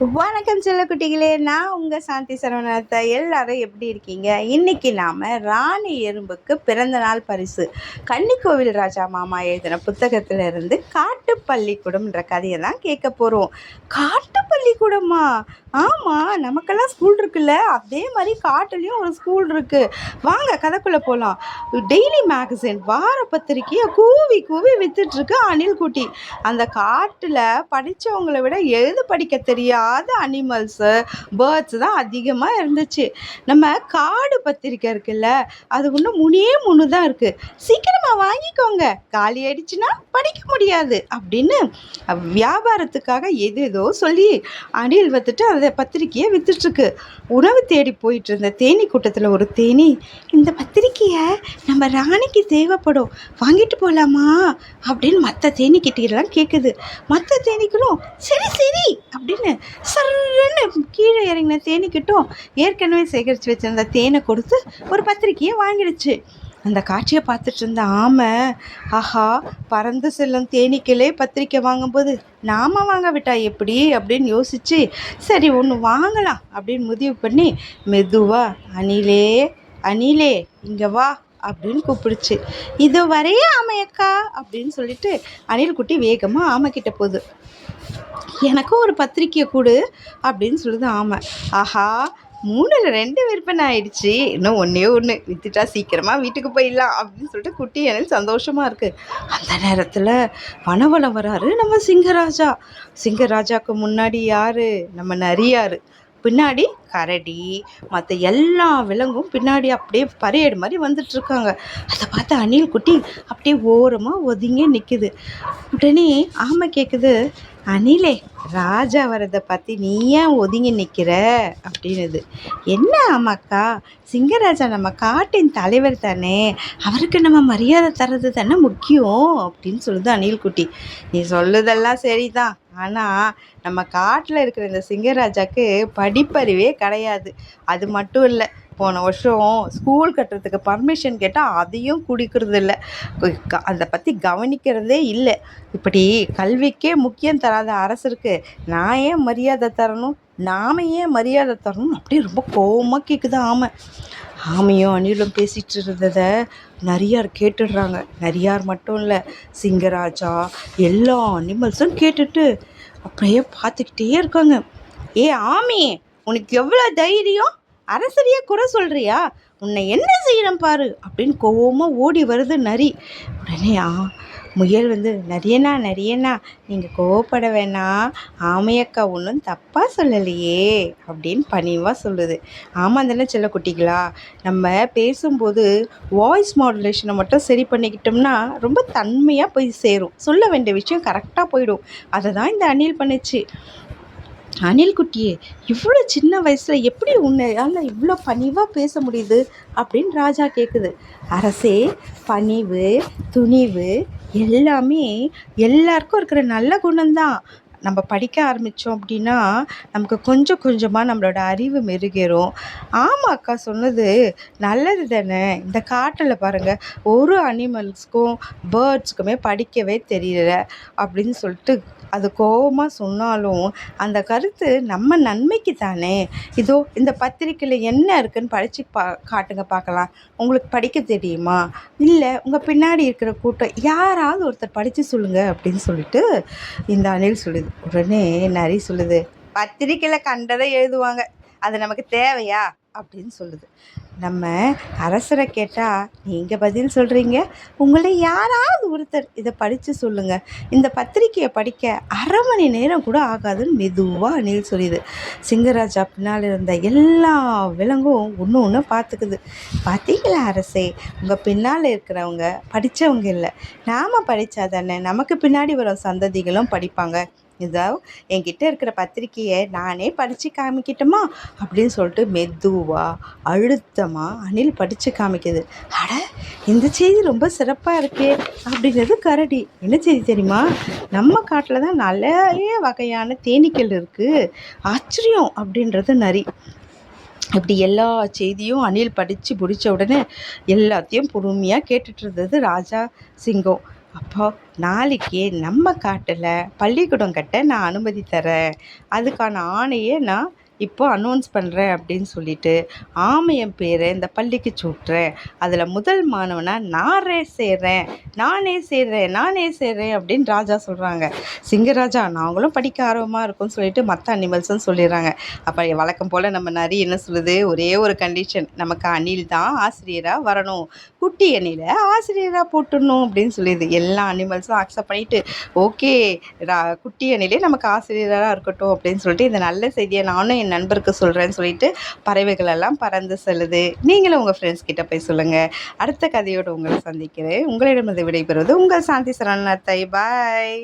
வணக்கம் செல்லக்குட்டிகளே நான் உங்கள் சாந்தி சரவணத்தை. எல்லாரும் எப்படி இருக்கீங்க? இன்னைக்கு நாம் ராணி எறும்புக்கு பிறந்த நாள் பரிசு. கன்னிக்கோவில் ராஜா மாமா எழுதின புத்தகத்திலிருந்து காட்டு பள்ளிக்கூடம்ன்ற கதையை தான் கேட்க போகிறோம் காட்டு பள்ளிக்கூடமா ஆமாம் நமக்கெல்லாம் ஸ்கூல் இருக்குல்ல. அதே மாதிரி காட்டுலேயும் ஒரு ஸ்கூல் இருக்குது வாங்க கதைக்குள்ளே போகலாம் டெய்லி மேகசின் வார பத்திரிக்கையை கூவி கூவி வித்துட்ருக்கு அணில் குட்டி. அந்த காட்டில் படித்தவங்களை விட எழுது படிக்க தெரியாத அனிமல்ஸு பேர்ட்ஸ் தான் அதிகமாக இருந்துச்சு. நம்ம காடு பத்திரிக்கை இருக்குல்ல அது ஒன்றும் முனே முன்னு தான் இருக்குது சீக்கிரமாக வாங்கிக்கோங்க. காலி ஆயிடுச்சுன்னா படிக்க முடியாது அப்படின்னு வியாபாரத்துக்காக எது ஏதோ சொல்லி அணில் வந்துட்டு அதை பத்திரிக்கையை விற்றுட்ருக்கு உணவு தேடி போயிட்டு இருந்த தேனி கூட்டத்தில் ஒரு தேனி இந்த பத்திரிக்கையை நம்ம ராணிக்கு தேவைப்படும் வாங்கிட்டு போகலாமா அப்படின்னு மற்ற தேனிக்கிட்டெல்லாம் கேட்குது மற்ற தேனீக்களும் சரி சரி அப்படின்னு சரன்னு கீழே இறங்கின தேனீக்கிட்டும் ஏற்கனவே சேகரித்து வச்சிருந்த தேனை கொடுத்து ஒரு பத்திரிக்கையை வாங்கிடுச்சு. அந்த காட்சியை பார்த்துட்டு இருந்த ஆமை ஆஹா பறந்து செல்லும் தேனீக்களே பத்திரிக்கை வாங்கும்போது நாம வாங்க விட்டா எப்படி அப்படின்னு யோசிச்சு சரி ஒன்று வாங்கலாம் அப்படின்னு முடிவு பண்ணி மெதுவா அணிலே அணிலே இங்கே வா அப்படின்னு கூப்பிடுச்சு. இது வரையே ஆமையக்கா அப்படின்னு சொல்லிட்டு அணில் குட்டி வேகமாக ஆமை கிட்ட போகுது. எனக்கும் ஒரு பத்திரிக்கையை கொடு அப்படின்னு சொல்லுது ஆமை. ஆஹா மூணில் ரெண்டு விற்பனை ஆயிடுச்சு. இன்னும் ஒன்றே ஒன்று விற்றுட்டா சீக்கிரமாக வீட்டுக்கு போயிடலாம் அப்படின்னு சொல்லிட்டு குட்டி எனக்கு சந்தோஷமாக இருக்குது அந்த நேரத்தில் வனவளம் வராரு. நம்ம சிங்கராஜா. சிங்கராஜாவுக்கு முன்னாடி யார்? நம்ம நரியார். பின்னாடி கரடி மற்ற எல்லா விலங்கும் பின்னாடி அப்படியே பரேடு மாதிரி வந்துட்டுருக்காங்க. அதை பார்த்து அணில் குட்டி அப்படியே ஓரமாக ஒதுங்கி நிற்குது உடனே ஆமை கேட்குது அணிலே ராஜா வரதை பற்றி நீ ஏன் ஒதுங்கி நிற்கிற அப்படின்னுது. என்ன ஆமாக்கா சிங்கராஜா நம்ம காட்டின் தலைவர் தானே அவருக்கு நம்ம மரியாதை தர்றது தானே முக்கியம்? அப்படின்னு சொல்லுது அணில்குட்டி நீ சொல்லுதெல்லாம் சரிதான் ஆனால் நம்ம காட்டில் இருக்கிற இந்த சிங்கராஜாக்கு படிப்பறிவே கிடையாது. அது மட்டும் இல்லை போன வருஷம் ஸ்கூல் கட்டுறதுக்கு பர்மிஷன் கேட்டால் அதையும் குடிக்கிறது இல்லை. அதை பற்றி கவனிக்கிறதே இல்லை. இப்படி கல்விக்கே முக்கியம் தராத அரசருக்கு நான் ஏன் மரியாதை தரணும்? நாம ஏன் மரியாதை தரணும் அப்படியே ரொம்ப கோபமாக கேட்குது ஆமாம் ஆமையும் அணிலும் பேசிகிட்டு இருந்ததை நரியார் கேட்டுடுறாங்க. நரியார் மட்டும் இல்லை சிங்கராஜா எல்லா அனிமல்ஸும் கேட்டுட்டு அப்படியே பார்த்துக்கிட்டே இருக்காங்க. ஏ ஆமி உனக்கு எவ்வளோ தைரியம்? அரசரையே குறை சொல்கிறியா உன்னை என்ன செய்யணும் பாரு அப்படின்னு கோவமாக ஓடி வருது நரி. உடனே ஆ முயல் வந்து நரியண்ணா நரியண்ணா நீங்கள் கோவப்பட வேணாம் ஆமையக்கா ஒன்றும் தப்பாக சொல்லலையே அப்படின்னு பணிவாக சொல்லுது. ஆமாம் தானே செல்ல குட்டிகளா? நம்ம பேசும்போது வாய்ஸ் மாடுலேஷனை மட்டும் சரி பண்ணிக்கிட்டோம்னா ரொம்ப தன்மையாக போய் சேரும். சொல்ல வேண்டிய விஷயம் கரெக்டாக போயிடும். அதை தான் இந்த அணில் பண்ணுச்சு. அனில் குட்டியே இவ்வளோ சின்ன வயசில் எப்படி உன்னையால் இவ்வளோ பணிவாக பேச முடியுது அப்படின்னு ராஜா கேட்குது அரசே பணிவு துணிவு எல்லாமே எல்லாருக்கும் இருக்கிற நல்ல குணம்தான். நம்ம படிக்க ஆரம்பித்தோம் அப்படின்னா நமக்கு கொஞ்சம் கொஞ்சமாக நம்மளோட அறிவு மெருகேறும். ஆமாம் அக்கா சொன்னது நல்லது தானே? இந்த காட்டில் பாருங்கள் ஒரு அனிமல்ஸ்க்கும் பேர்ட்ஸ்க்குமே படிக்கவே தெரியல அப்படின்னு சொல்லிட்டு அது கோபமாக சொன்னாலும் அந்த கருத்து நம்ம நன்மைக்கு தானே இதோ இந்த பத்திரிக்கையில் என்ன இருக்குன்னு படித்து பா காட்டுங்க பார்க்கலாம். உங்களுக்கு படிக்க தெரியுமா? இல்லை உங்கள் பின்னாடி இருக்கிற கூட்டம் யாராவது ஒருத்தர் படித்து சொல்லுங்கள் அப்படின்னு சொல்லிட்டு இந்த அணில் சொல்லுது. உடனே நரி சொல்லுது பத்திரிக்கையில் கண்டதை எழுதுவாங்க. அது நமக்கு தேவையா? அப்படின்னு சொல்லுது. நம்ம அரசரை கேட்டால் நீங்கள் பதில் சொல்கிறீங்க உங்களை யாராவது ஒருத்தர் இதை படித்து சொல்லுங்கள் இந்த பத்திரிக்கையை படிக்க அரை மணி நேரம் கூட ஆகாதுன்னு மெதுவாக அணில் சொல்லிது. சிங்கராஜா பின்னால் இருந்த எல்லா விலங்கும் ஒன்று ஒன்று பார்த்துக்குது பார்த்தீங்களா அரசே? உங்கள் பின்னால் இருக்கிறவங்க படித்தவங்க இல்லை. நாம் படித்தா தானே நமக்கு பின்னாடி வரும் சந்ததிகளும் படிப்பாங்க. இதோ என்கிட்ட இருக்கிற பத்திரிக்கையை நானே படித்து காமிக்கட்டுமா? அப்படின்னு சொல்லிட்டு மெதுவாக அழுத்தமாக அணில் படித்து காமிக்குது. அட இந்த செய்தி ரொம்ப சிறப்பாக இருக்கே அப்படிங்கிறது கரடி. என்ன செய்தி தெரியுமா? நம்ம காட்டில் தான் நிறைய வகையான தேனீக்கள் இருக்குது ஆச்சரியம்! அப்படின்றது நரி. இப்படி எல்லா செய்தியும் அணில் படித்து பிடிச்ச உடனே எல்லாத்தையும் பொறுமையாக கேட்டுட்டு இருந்தது ராஜா சிங்கம் அப்போது நாளைக்கு நம்ம காட்டில் பள்ளிக்கூடம் கட்ட நான் அனுமதி தரேன். அதுக்கான ஆணையை நான் இப்போ அனௌன்ஸ் பண்ணுறேன் அப்படின்னு சொல்லிட்டு ஆமையன் பேரை இந்த பள்ளிக்கு சூட்டுறேன். அதில் முதல் மாணவனாக நானே சேர்றேன். நானே சேர்றேன் நானே சேர்றேன் அப்படின்னு ராஜா சொல்கிறாங்க சிங்கராஜா நாங்களும் படிக்க ஆர்வமாக இருக்கோம்னு சொல்லிட்டு மற்ற அனிமல்ஸும் சொல்லிடுறாங்க. அப்போ வழக்கம் போல் நம்ம நரி என்ன சொல்லுது? ஒரே ஒரு கண்டிஷன் நமக்கு அணில் தான் ஆசிரியராக வரணும். குட்டி அணில ஆசிரியராக போட்டுடணும் அப்படின்னு சொல்லிடுது. எல்லா அனிமல்ஸும் அக்செப்ட் பண்ணிட்டு ஓகே ரா குட்டி அணிலே நமக்கு ஆசிரியராக இருக்கட்டும் அப்படின்னு சொல்லிட்டு இந்த நல்ல செய்தியை நானும் என் நண்பருக்கு சொல்கிறேன்னு சொல்லிட்டு பறவைகள் எல்லாம் பறந்து செல்லுது. நீங்களும் உங்கள் ஃப்ரெண்ட்ஸ் கிட்ட போய் சொல்லுங்கள் அடுத்த கதையோடு உங்களை சந்திக்கிறேன். உங்களிடமிருந்து விடைபெறுவது உங்கள் சாந்தி சரணத்தை பாய்